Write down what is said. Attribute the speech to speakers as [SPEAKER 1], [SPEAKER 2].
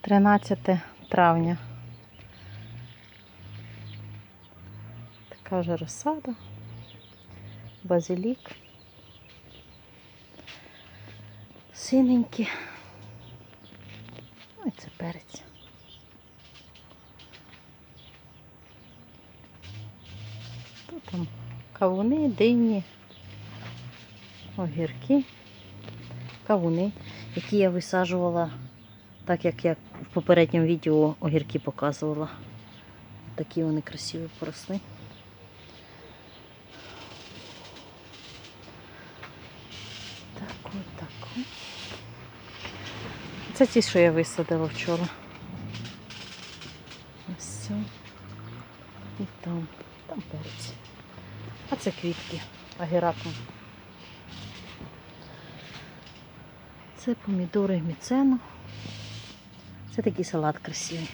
[SPEAKER 1] 13 травня. Така вже розсада, базилік. Синенькі. Ой, це перець. Тут там кавуни, дині, огірки, кавуни, які я висаджувала, так як я в попередньому відео огірки показувала. Такі вони красиві поросли. Так, от так. Це ті, що я висадила вчора. Ось все. І там, там перець. А це квітки агеракум. Це помідори міцено. Це такий салат красивий.